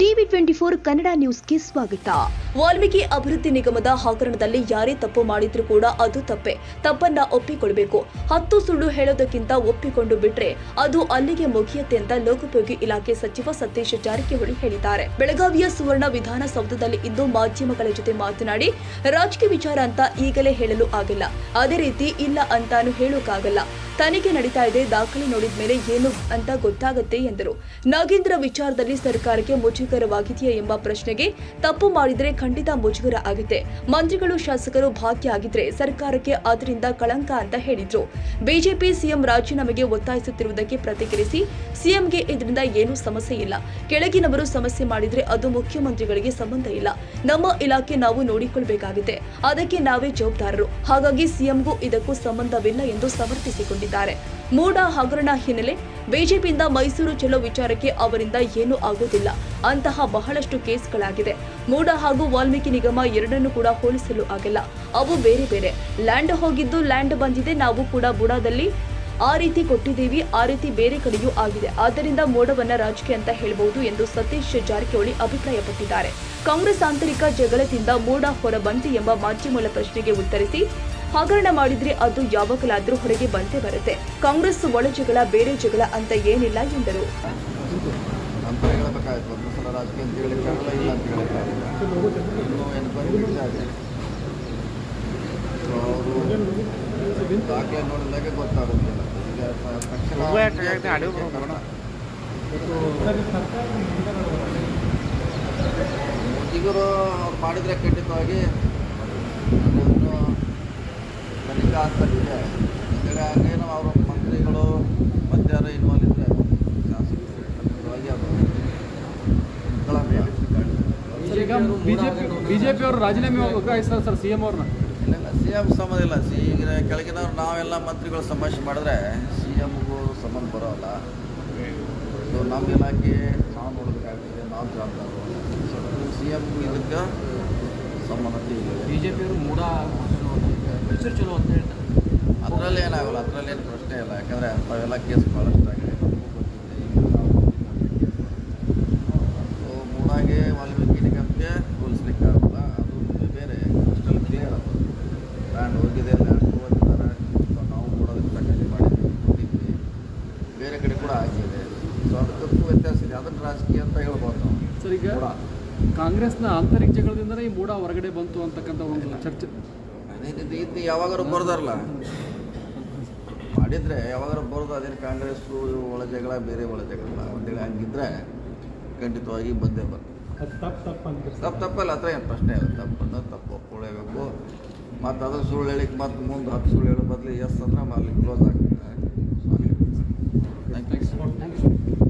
Twenty four Kannada ನ್ಯೂಸ್ಗೆ ಸ್ವಾಗತ. ವಾಲ್ಮೀಕಿ ಅಭಿವೃದ್ಧಿ ನಿಗಮದ ಹಗರಣದಲ್ಲಿ ಯಾರೇ ತಪ್ಪು ಮಾಡಿದ್ರೂ ಕೂಡ ಅದು ತಪ್ಪೆ. ತಪ್ಪನ್ನ ಒಪ್ಪಿಕೊಳ್ಬೇಕು. ಹತ್ತು ಸುಳ್ಳು ಹೇಳೋದಕ್ಕಿಂತ ಒಪ್ಪಿಕೊಂಡು ಬಿಟ್ರೆ ಅದು ಅಲ್ಲಿಗೆ ಮುಗಿಯುತ್ತೆ ಅಂತ ಲೋಕೋಪಯೋಗಿ ಇಲಾಖೆ ಸಚಿವ ಸತೀಶ್ ಜಾರಕಿಹೊಳಿ ಹೇಳಿದ್ದಾರೆ. ಬೆಳಗಾವಿಯ ಸುವರ್ಣ ವಿಧಾನಸೌಧದಲ್ಲಿ ಇಂದು ಮಾಧ್ಯಮಗಳ ಜೊತೆ ಮಾತನಾಡಿ, ರಾಜಕೀಯ ವಿಚಾರ ಅಂತ ಈಗಲೇ ಹೇಳಲು ಆಗಿಲ್ಲ. ಅದೇ ರೀತಿ ಇಲ್ಲ ಅಂತಾನು ಹೇಳೋಕ್ಕಾಗಲ್ಲ. ತನಿಖೆ ನಡೀತಾ ಇದೆ, ದಾಖಲೆ ನೋಡಿದ ಮೇಲೆ ಏನು ಅಂತ ಗೊತ್ತಾಗುತ್ತೆ ಎಂದರು. ನಾಗೇಂದ್ರ ವಿಚಾರದಲ್ಲಿ ಸರ್ಕಾರಕ್ಕೆ ಮುಜುಗರವಾಗಿದೆಯಾ ಎಂಬ ಪ್ರಶ್ನೆಗೆ ತಪ್ಪು ಮಾಡಿದರೆ ಖಂಡಿತ ಮುಜುಗರ ಆಗುತ್ತೆ. ಮಂತ್ರಿಗಳು, ಶಾಸಕರು ಭಾಗ್ಯ ಆಗಿದ್ರೆ ಸರ್ಕಾರಕ್ಕೆ ಅದರಿಂದ ಕಳಂಕ ಅಂತ ಹೇಳಿದ್ರು. ಬಿಜೆಪಿ ಸಿಎಂ ರಾಜೀನಾಮೆಗೆ ಒತ್ತಾಯಿಸುತ್ತಿರುವುದಕ್ಕೆ ಪ್ರತಿಕ್ರಿಯಿಸಿ ಸಿಎಂಗೆ ಇದರಿಂದ ಏನೂ ಸಮಸ್ಯೆ ಇಲ್ಲ. ಕೆಳಗಿನವರು ಸಮಸ್ಯೆ ಮಾಡಿದ್ರೆ ಅದು ಮುಖ್ಯಮಂತ್ರಿಗಳಿಗೆ ಸಂಬಂಧ ಇಲ್ಲ. ನಮ್ಮ ಇಲಾಖೆ ನಾವು ನೋಡಿಕೊಳ್ಳಬೇಕಾಗಿದೆ ಅದಕ್ಕೆ ನಾವೇ ಜವಾಬ್ದಾರರು. ಹಾಗಾಗಿ ಸಿಎಂಗೂ ಇದಕ್ಕೂ ಸಂಬಂಧವಿಲ್ಲ ಎಂದು ಸಮರ್ಥಿಸಿಕೊಂಡಿದ್ದಾರೆ ಮೂಡ ಹಗರಣ ಹಿನ್ನೆಲೆ ಬಿಜೆಪಿಯಿಂದ ಮೈಸೂರು ಚಲೋ ವಿಚಾರಕ್ಕೆ ಅವರಿಂದ ಏನೂ ಆಗುವುದಿಲ್ಲ. ಅಂತಹ ಬಹಳಷ್ಟು ಕೇಸ್ಗಳಾಗಿದೆ. ಮೂಡ ಹಾಗೂ ವಾಲ್ಮೀಕಿ ನಿಗಮ ಎರಡನ್ನೂ ಕೂಡ ಹೋಲಿಸಲು ಆಗಿಲ್ಲ. ಅವು ಬೇರೆ ಬೇರೆ. ಲ್ಯಾಂಡ್ ಹೋಗಿದ್ದು ಲ್ಯಾಂಡ್ ಬಂದಿದೆ, ನಾವು ಕೂಡ ಬುಡಾದಲ್ಲಿ ಆ ರೀತಿ ಕೊಟ್ಟಿದ್ದೀವಿ, ಆ ರೀತಿ ಬೇರೆ ಕಡೆಯೂ ಆಗಿದೆ. ಆದ್ದರಿಂದ ಮೋಡವನ್ನ ರಾಜಕೀಯ ಅಂತ ಹೇಳಬಹುದು ಎಂದು ಸತೀಶ್ ಜಾರಕಿಹೊಳಿ ಅಭಿಪ್ರಾಯಪಟ್ಟಿದ್ದಾರೆ. ಕಾಂಗ್ರೆಸ್ ಆಂತರಿಕ ಜಗಳದಿಂದ ಮೋಡ ಹೊರಬಂತು ಎಂಬ ಮಾಧ್ಯಮಗಳ ಪ್ರಶ್ನೆಗೆ ಉತ್ತರಿಸಿ ಹಗರಣ ಮಾಡಿದ್ರೆ ಅದು ಯಾವಾಗಲಾದ್ರೂ ಹೊರಗೆ ಬಂದೇ ಬರುತ್ತೆ. ಕಾಂಗ್ರೆಸ್ ಒಳ ಜಗಳ, ಬೇರೆ ಜಗಳ ಅಂತ ಏನಿಲ್ಲ ಎಂದರು. ಮಾಡಿದ್ರೆ ಖಂಡಿತವಾಗಿ ತನಿಖೆ ಇದೆ ಬೇರೆ ಹಂಗೇನು ಅವರು ಮಂತ್ರಿಗಳು ಮಧ್ಯಾಹ್ನ ಇನ್ವಾಲ್ವ್ ಇದ್ದರೆ ಬಿಜೆಪಿ ಅವರು ರಾಜೀನಾಮೆ ಒಗ್ಗಾಯಿಸ್ತಾರೆ ಸರ್ ಸಿಎಂ ಅವ್ರನ್ನ? ಇಲ್ಲ ಸಿ ಎಂ ಸಂಬಂಧ ಇಲ್ಲ. ಸಿ ಈಗ ಕೆಳಗಿನವ್ರು ನಾವೆಲ್ಲ ಮಂತ್ರಿಗಳು ಸಮಸ್ಯೆ ಮಾಡಿದ್ರೆ ಸಿ ಎಮ್ಗೂ ಸಂಬಂಧ ಬರೋಲ್ಲ. ಸೊ ನಮ್ಮ ಇಲಾಖೆ ನಾವು ನೋಡಬೇಕಾಗ್ತದೆ ನಾವು ಜವಾಬ್ದಾರರು ಸೊ ಸಿ ಎಂ ಇದಕ್ಕೆ ಸಂಬಂಧ ಇಲ್ಲ ಬಿಜೆಪಿ ಅವರು ಮೂಡ ಮೈಸೂರು ಚಲೋ ಅಂತ ಹೇಳ್ತಾರೆ. ಅದರಲ್ಲಿ ಏನಾಗಲ್ಲ ಅದರಲ್ಲಿ ಏನು ಪ್ರಶ್ನೆ ಇಲ್ಲ. ಯಾಕಂದರೆ ಅಂಥವೆಲ್ಲ ಕೇಸ್ ಭಾಳಷ್ಟು ಆಗಿದೆ. ಮೂಡಾಗೆ ವಾಲ್ಮೀಕಿ ನಿಗಮಕ್ಕೆ ಹೋಲಿಸ್ಲಿಕ್ಕೆ ಆಗಲ್ಲ ಅದು ಬೇರೆ ಅಷ್ಟಲ್ಲಿ ಕ್ಲಿಯರ್ ಅದು ಲ್ಯಾಂಡ್ ಹೋಗಿದೆ ಲ್ಯಾಂಡ್ ಹೋಗಿದ್ದಾರೆ ಸೊ ನಾವು ಕೂಡ ಅದಕ್ಕೆ ಮಾಡಿದ್ವಿ ಕೊಟ್ಟಿದ್ವಿ ಬೇರೆ ಕಡೆ ಕೂಡ ಆಗಿದೆ. ಸೊ ಅದಕ್ಕೂ ವ್ಯತ್ಯಾಸ ಇದೆ. ಅದನ್ನು ರಾಜಕೀಯ ಅಂತ ಹೇಳ್ಬೋದು ನಾವು. ಸರ್ ಮೂಡ. ಕಾಂಗ್ರೆಸ್ನ ಆಂತರಿಕ ಜಗಳದಿಂದಲೇ ಈ ಮೂಡ ಹೊರಗಡೆ ಬಂತು ಅಂತಕ್ಕಂಥ ಒಂದು ಚರ್ಚೆ. ಇದು ಇದು ಯಾವಾಗಾರು ಬರ್ದಾರಲ್ಲ? ಮಾಡಿದರೆ ಯಾವಾಗಾರು ಬರೋದು ಅದೇನು ಕಾಂಗ್ರೆಸ್ ಒಳ ಜಗಳ ಬೇರೆ ಒಳ ಜಗಳ ಅಂತೇಳಿ ಹಂಗಿದ್ರೆ ಖಂಡಿತವಾಗಿ ಬಂದೇ ಬರ್ತದೆ. ತಪ್ಪು ತಪ್ಪಲ್ಲ ಹತ್ರ ಏನು ಪ್ರಶ್ನೆ ಇಲ್ಲ. ತಪ್ಪನ್ನು ತಪ್ಪು ಒಪ್ಕೊಳ್ಳೇಬೇಕು ಮತ್ತು ಅದ್ರ ಸುಳ್ಳು ಹೇಳಿಕ್ಕೆ ಮತ್ತೆ ಮುಂದೆ ಹತ್ತು ಸುಳ್ಳು ಹೇಳೋ ಬದಲು ಎಸ್ ಅಂದ್ರೆ ಅಲ್ಲಿ ಕ್ಲೋಸ್ ಆಗ್ತದೆ. Thank you